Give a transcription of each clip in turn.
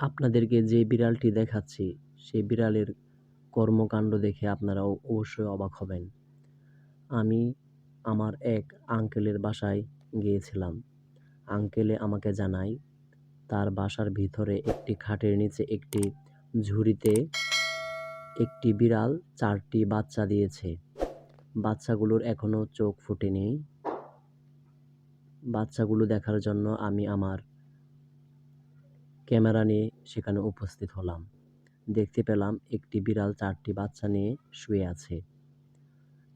আপনাদেরকে যে বিড়ালটি দেখাচ্ছি সেই বিড়ালের কর্মকাণ্ড দেখে আপনারা অবশ্যই অবাক হবেন। আমি আমার এক আঙ্কেলের বাসায় গিয়েছিলাম। আঙ্কেলে আমাকে জানায়, তার বাসার ভিতরে একটি খাটের নিচে একটি ঝুড়িতে একটি বিড়াল চারটি বাচ্চা দিয়েছে। বাচ্চাগুলোর এখনও চোখ ফুটেনি। বাচ্চাগুলো দেখার জন্য আমি আমার ক্যামেরা নিয়ে সেখানে উপস্থিত হলাম। দেখতে পেলাম একটি বিড়াল চারটি বাচ্চা নিয়ে শুয়ে আছে।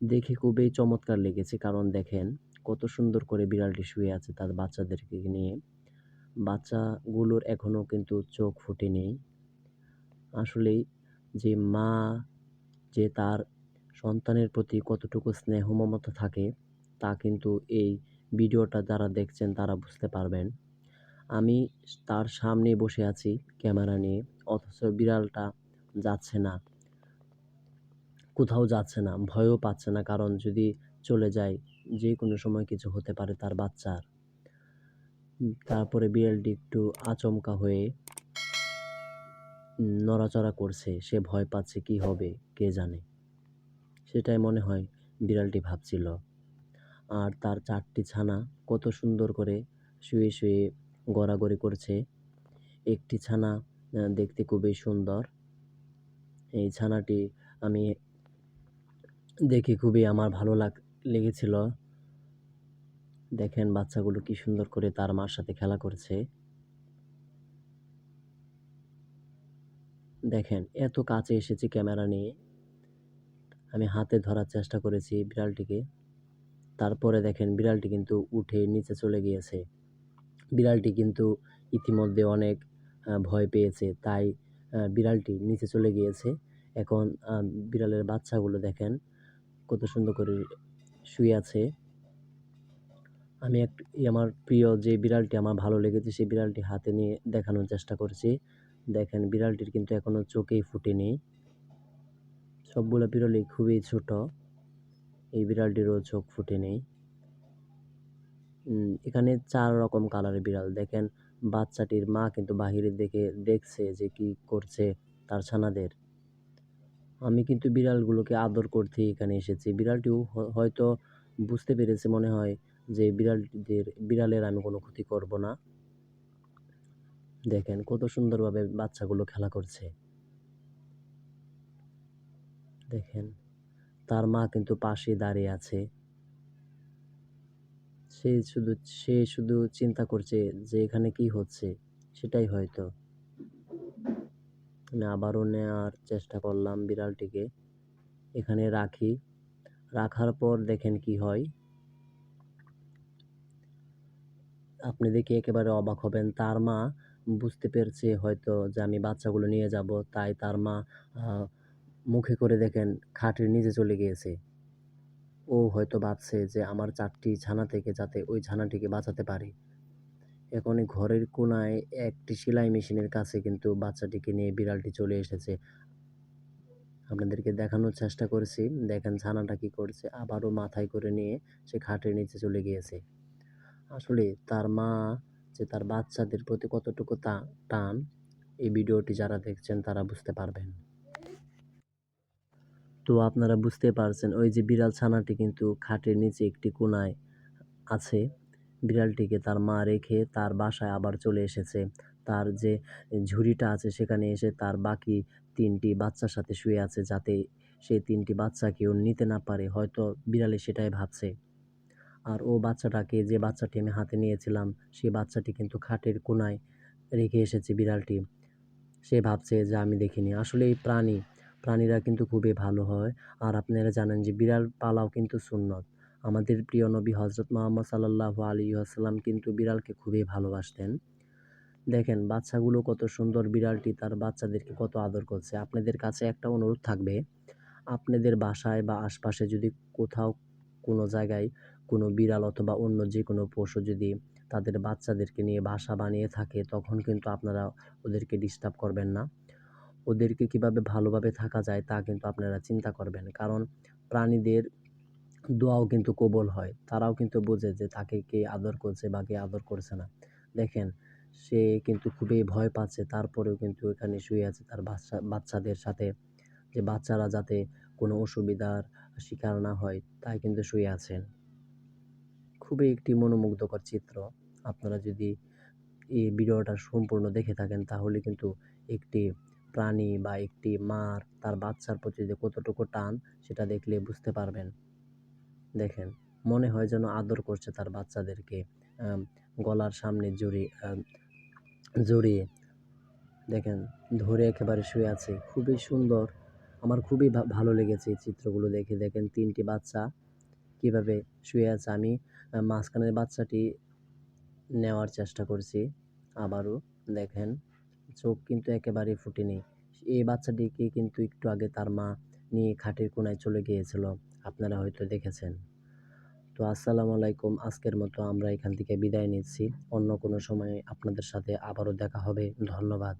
দেখে খুবই চমৎকার লেগেছে, কারণ দেখেন কত সুন্দর করে বিড়ালটি শুয়ে আছে তার বাচ্চাদেরকে নিয়ে। বাচ্চাগুলোর এখনও কিন্তু চোখ ফুটেনি। আসলেই যে মা, যে তার সন্তানের প্রতি কতটুকু স্নেহ মমতা থাকে, তা কিন্তু এই ভিডিওটা যারা দেখছেন তারা বুঝতে পারবেন। আমি তার সামনে বসে আছি ক্যামেরা নিয়ে, অথচ বিড়ালটা যাচ্ছে না। কোথাও যাচ্ছে না, ভয়ও পাচ্ছে না, কারণ যদি চলে যায়, যে কোনো সময় কিছু হতে পারে তার বাচ্চার। তারপরে বিড়ালটি একটু আচমকা হয়ে নড়াচড়া করছে, সে ভয় পাচ্ছে কি হবে, কে জানে। সেটাই মনে হয় বিড়ালটি ভাবছিল। আর তার চারটি ছানা কত সুন্দর করে শুয়ে শুয়ে গড়াগড়ি করছে। একটি ছানা দেখতে খুবই সুন্দর। এই ছানাটি আমি দেখে খুবই আমার ভালো লাগ, লেগেছিল। দেখেন বাচ্চাগুলো কি সুন্দর করে তার মার সাথে খেলা করছে। দেখেন এত কাছে এসেছি ক্যামেরা নিয়ে। আমি হাতে ধরার চেষ্টা করেছি বিড়ালটিকে। তারপরে দেখেন বিড়ালটি কিন্তু উঠে নিচে চলে গিয়েছে। বিড়ালটি কিন্তু ইতিমধ্যে অনেক ভয় পেয়েছে। তাই বিড়ালটি নিচে চলে গিয়েছে। এখন বিড়ালের বাচ্চাগুলো দেখেন কত সুন্দর করে শুয়ে আছে। আমি এক, আমার প্রিয় যে বিড়ালটি, আমার ভালো লেগেছে সেই বিড়ালটি হাতে নিয়ে দেখানোর চেষ্টা করছি। দেখেন, বিড়ালটির কিন্তু এখনও চোখেই ফুটেনি। সবগুলো বিড়ালই খুবই ছোট। এই বিড়ালটিরও চোখ ফুটেনি। এখানে চার রকম কালারের বিড়াল। দেখেন, বাচ্চাটির মা কিন্তু বাহিরের দিকে দেখছে যে কি করছে তার ছানাদের। আমি কিন্তু বিড়ালগুলোকে আদর করতে এখানে এসেছি। বিড়ালটিও হয়তো বুঝতে পেরেছে মনে হয় যে বিড়ালটিদের বিড়ালের আমি কোনো ক্ষতি করব না। দেখেন, কত সুন্দরভাবে বাচ্চাগুলো খেলা করছে। দেখেন, তার মা কিন্তু পাশে দাঁড়িয়ে আছে। সে শুধু সে শুধু চিন্তা করছে যে এখানে কি হচ্ছে, সেটাই হয়তো। আমি আবারও নেওয়ার চেষ্টা করলাম বিড়ালটিকে। এখানে রাখি। রাখার পর দেখেন কি হয়। আপনি দেখে একেবারে অবাক হবেন। তার মা বুঝতে পেরেছে হয়তো যে আমি বাচ্চাগুলো নিয়ে যাব। তাই তার মা মুখে করে দেখেন, খাটের নিচে চলে গিয়েছে। ও হয়তো ভাবছে যে আমার চারটি ছানা থেকে যাতে ওই ছানাটিকে বাঁচাতে পারে। এখন ঘরের কোনায় একটি সেলাই মেশিনের কাছে কিন্তু বাচ্চাটিকে নিয়ে বিড়ালটি চলে এসেছে। আপনাদেরকে দেখানোর চেষ্টা করেছি। দেখেন ছানাটা কি করছে। আবারও মাথায় করে নিয়ে সে খাটের নিচে চলে গিয়েছে। আসলে তার মা যে তার বাচ্চাদের প্রতি কতটুকু টান এই ভিডিওটি যারা দেখছেন তারা বুঝতে পারবেন। তো আপনারা বুঝতে পারছেন, ওই যে বিড়াল ছানাটি কিন্তু খাটের নিচে একটি কোনায় আছে। বিড়ালটিকে তার মা রেখে তার বাসায় আবার চলে এসেছে। তার যে ঝুড়িটা আছে সেখানে এসে তার বাকি তিনটি বাচ্চার সাথে শুয়ে আছে যাতে সেই তিনটি বাচ্চা কেউ নিতে না পারে, হয়তো বিড়ালে সেটাই ভাবছে। আর ও বাচ্চাটাকে, যে বাচ্চাটি আমি হাতে নিয়েছিলাম সেই বাচ্চাটি কিন্তু খাটের কোনায় রেখে এসেছে বিড়ালটি। সে ভাবছে যে আমি দেখিনি। আসলে এই প্রাণী প্রাণীরা কিন্তু খুবই ভালো হয়। আর আপনারা জানেন যে বিড়াল পালাও কিন্তু সুন্নত। আমাদের প্রিয় নবী হজরত মোহাম্মদ সাল্লাহ আলী আসাল্লাম কিন্তু বিড়ালকে খুবই ভালোবাসতেন। দেখেন, বাচ্চাগুলো কত সুন্দর বিড়ালটি, তার বাচ্চাদেরকে কত আদর করছে। আপনাদের কাছে একটা অনুরোধ থাকবে, আপনাদের বাসায় বা আশপাশে যদি কোথাও কোনো জায়গায় কোনো বিড়াল অথবা অন্য যে কোনো পশু যদি তাদের বাচ্চাদেরকে নিয়ে বাসা বানিয়ে থাকে, তখন কিন্তু আপনারা ওদেরকে ডিস্টার্ব করবেন না। ওদেরকে কীভাবে ভালোভাবে থাকা যায় তা কিন্তু আপনারা চিন্তা করবেন। কারণ প্রাণীদের দোয়াও কিন্তু কবল হয়। তারাও কিন্তু বোঝে যে তাকে কে আদর করছে বা কে আদর করছে না। দেখেন, সে কিন্তু খুবই ভয় পাচ্ছে, তারপরেও কিন্তু এখানে শুয়ে আছে তার বাচ্চা, বাচ্চাদের সাথে। যে বাচ্চারা যাতে কোনো অসুবিধার শিকার না হয়, তাই কিন্তু শুয়ে আছেন। খুবই একটি মনোমুগ্ধকর চিত্র। আপনারা যদি এই ভিডিওটা সম্পূর্ণ দেখে থাকেন, তাহলে কিন্তু একটি প্রাণী বা একটি মার তার বাচ্চার প্রতি যে কতটুকু টান, সেটা দেখলে বুঝতে পারবেন। দেখেন, মনে হয় যেন আদর করছে তার বাচ্চাদেরকে। গলার সামনে জড়িয়ে জড়িয়ে। দেখেন, ধরে একেবারে শুয়ে আছে। খুবই সুন্দর। আমার খুবই ভালো লেগেছে এই চিত্রগুলো দেখে। দেখেন, তিনটি বাচ্চা কীভাবে শুয়ে আছে। আমি মাঝখানের বাচ্চাটি নেওয়ার চেষ্টা করছি। আবারও দেখেন। চোখ কিন্তু একেবারেই ফুটেনি এই বাচ্চাটিকে কিন্তু একটু আগে তার মা নিয়ে খাটের কোনায় চলে গিয়েছিল। আপনারা হয়তো দেখেছেন। তো আসসালামু আলাইকুম। আজকের মতো আমরা এখান থেকে বিদায় নিচ্ছি। অন্য কোনো সময় আপনাদের সাথে আবারও দেখা হবে। ধন্যবাদ।